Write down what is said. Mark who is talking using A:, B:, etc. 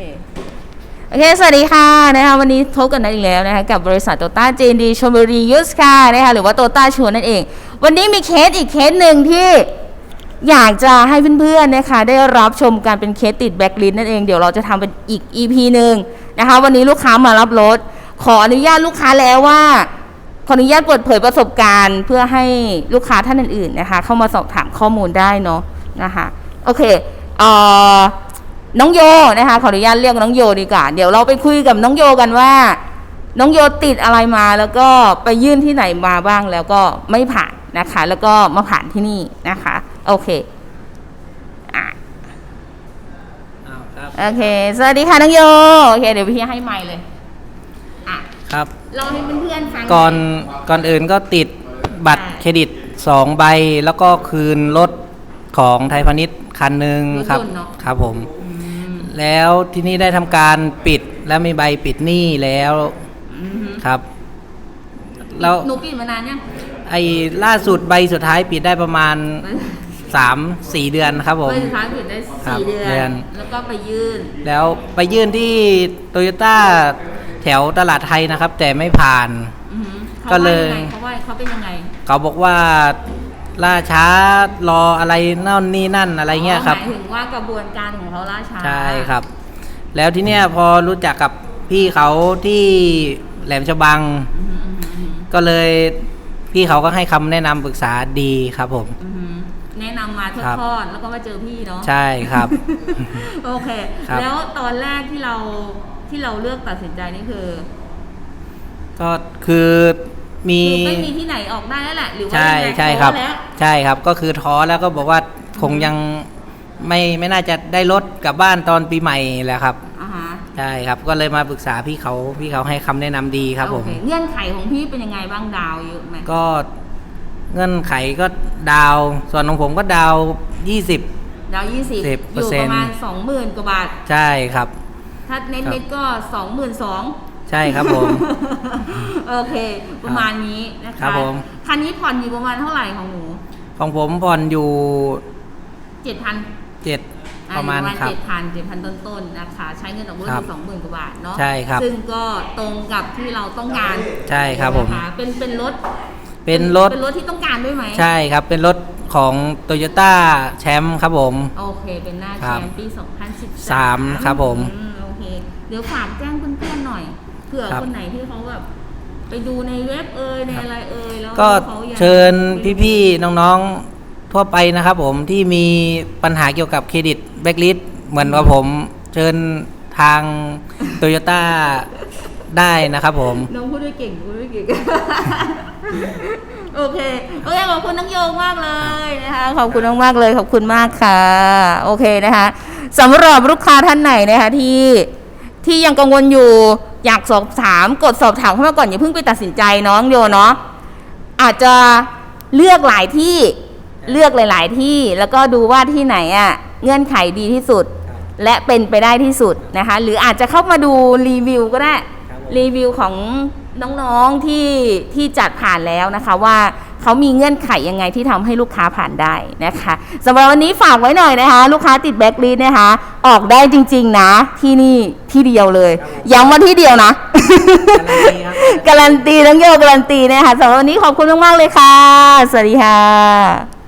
A: เคโอเค สวัสดีค่ะนะคะวันนี้พบกันอีกแล้วนะคะกับบริษัทโตต้าเจนดีชลบุรียูสค่ะนะคะหรือว่าโตต้าชวนนั่นเอง วันนี้มีเคสอีกเคสหนึ่งที่อยากจะให้เพื่อนๆนะคะได้รับชมการเป็นเคสติดแบ็กลินนั่นเองเดี๋ยวเราจะทำเป็นอีก EP หนึ่งนะคะวันนี้ลูกค้ามารับรถ ขออนุญาตลูกค้าแล้วว่าขออนุญาตเปิดเผยประสบการณ์ เพื่อให้ลูกค้าท่านอื่นๆนะคะเข้ามาสอบถามข้อมูลได้เนาะนะคะโอเคเอ่อ น้องโยนะคะขออนุญาตเรียกน้องโยดีกว่าเดี๋ยวเราไปคุยกับน้องโยกันว่า น้องโยติดอะไรมาแล้วก็ไปยื่นที่ไหนมาบ้างแล้วก็ไม่ผ่านนะคะ แล้วก็มาผ่านที่นี่นะคะ โอเคอะ
B: อ้าวครับ
A: โอเค สวัสดีค่ะน้องโยโอเค เดี๋ยวพี่ให้ไมค์เลยอะ
B: ครับ
A: เราให้เพื่อนๆฟัง
B: ก่อนก่อนอื่นก็ติดบัตร
A: อ่า
B: เครดิต2ใบแล้วก็คืนรถของไทยพาณิชย์คันหนึ่งครับ
A: ถยนต์เนอะ
B: ครับผม
A: อืม
B: แล้วที่นี่ได้ทำการปิดแล้วมีใบปิดหนี้แล้ว
A: อือฮึ
B: ครับ แล้ว
A: หนูปิดมานานยัง
B: ไอ้ล่าสุดใบสุดท้ายปิดได้ประมาณ 3-4 เดือนครับผม
A: ใบสุดท้ายปิดได้
B: ครับ
A: สี่เดื
B: เดื
A: อ
B: อน น
A: แล้วก็ไปยื่น
B: แล้วไปยื่นที่โตโยต้าแถวตลาดไทยนะครับ แต่ไม่ผ่าน
A: อือฮึเขา
B: ก็เลย
A: ว่างไงเขาว่าเขาเป็นยังไง
B: เขาบอกว่า ล่าช้ารออะไรนั่นนี่นั่นอะไรเงี้ยครับ
A: หมายถึงว่ากระบวนการของเขาล่าช้า
B: ใช่ครับ แล้วที่เนี้ยพอรู้จักกับพี่เขาที่แหลมฉบัง
A: อือฮึอือฮึ
B: ก็เลยพี่เขาก็ให้คำแนะนำปรึกษาดีครับผม
A: อือฮึแนะนำมาทอด
B: ครับ
A: ทอดแล้วก็มาเจอพี่เนาะ
B: ใช่ครับ
A: โอเค
B: ครับ
A: แล้วตอนแรกที่เราที่เราเลือกตัดสินใจนี่คือ
B: ก็คือ มี
A: คือไม่มีที่ไหนออกได้แล้วแหละหรือว่า
B: ใช่
A: ยังไง
B: ใช่ครับ
A: ท้อแล้ว
B: ใช่ครับก็คือท้อแล้วก็บอกว่าคงยังไม่ไม่น่าจะได้รถกลับบ้านตอนปีใหม่แหละครับ
A: อ่าฮะ
B: ใช่ครับ ก็เลยมาปรึกษาพี่เขาพี่เขาให้คำแนะนำดีครับผม
A: โอเเงื่อนไขของพี่เป็นยังไงบ้างดาวเยอะไหม
B: ก็เงื่อนไขก็ดาว ส่วนของผมก็ดาว 20
A: ดาวยี่สิบ
B: สิบ
A: อ
B: เปอร์
A: ยู่
B: เซ็
A: ป
B: นต์
A: ระมาณสองหมื่นกว่าบาท
B: ใช่ครับ
A: ถ้าเน็ต
B: ครับ
A: เน็ตก็สองหมื่นสอง
B: ใช่ครับผม
A: โอเค ประมาณนี้นะคะ
B: ครับผม
A: คันนี้ผ่อนอยู่ประมาณเท่าไหร่ของหนู
B: ของผมผ่อนอยู่
A: เจ็ดพัน
B: 7ประมาณครับ
A: เจ็ดพันเจ็ดพันต้นๆนะคะ ใช้เงินดอกเบี้ย
B: ครับ
A: สองหมื่นกว่าบาทเนาะ
B: ใช่ครับ
A: ซึ่งก็ตรงกับที่เราต้องการ
B: ใช่ครับผม
A: นะคะเป็นเป็นรถ
B: เป็นรถ
A: เป็นรถที่ต้องการด้วยไหม
B: ใช่ครับ เป็นรถของโตโยต้าแชมป์ครับผม
A: โอเค เป็นหน้า
B: ค
A: แช
B: รับ
A: มป์ปี 2013
B: สามครับผม
A: อืโอเค เดี๋ยวฝากแจ้งเพื่อนๆหน่อย เผื่อ
B: ครับ
A: คนไหนที่เขาแบบไปดูในเว็บเอยในอะไรเอยแล้ว
B: ก็
A: เขายัง
B: เชิญพี่ๆน้องๆทั่วไปนะครับ ผมที่มีปัญหาเกี่ยวกับเครดิตแบ็กลิสเหมือนกับผมเชิญทางโตโยต้าได้นะครับผม
A: น้องพูดด้วยเก่งพูดด้วยเก่ง โอเค โอเค ขอบคุณน้องโยงมากเลยนะคะ ขอบคุณมากๆเลย ขอบคุณมากค่ะ โอเคนะคะสำหรับลูกค้าท่านไหนนะคะที่ที่ยังกังวลอยู่ อยากสอบถามกดสอบถามเข้ามาก่อนอย่าเพิ่งไปตัดสินใจน้องโยเนาะอาจจะเลือกหลายที่เลือกหลาย ๆ ที่แล้วก็ดูว่าที่ไหนอะ่ะเงื่อนไขดีที่สุด และเป็นไปได้ที่สุดนะคะ หรืออาจจะเข้ามาดูรีวิวก็ได้
B: ครับผม
A: รีวิวของน้องๆที่ที่จัดผ่านแล้วนะคะว่า เขามีเงื่อนไขยังไงที่ทำให้ลูกค้าผ่านได้นะคะสำหรับวันนี้ฝากไว้หน่อยนะคะ ลูกค้าติดแบ็กลีดนะคะ ออกได้จริง ๆ นะ ที่นี่ที่เดียวเลยย้ำว่าที่เดียวนะการันตีน้องโยการันตีนะคะสำหรับวันนี้ขอบคุณมากๆเลยค่ะ สวัสดีค่ะ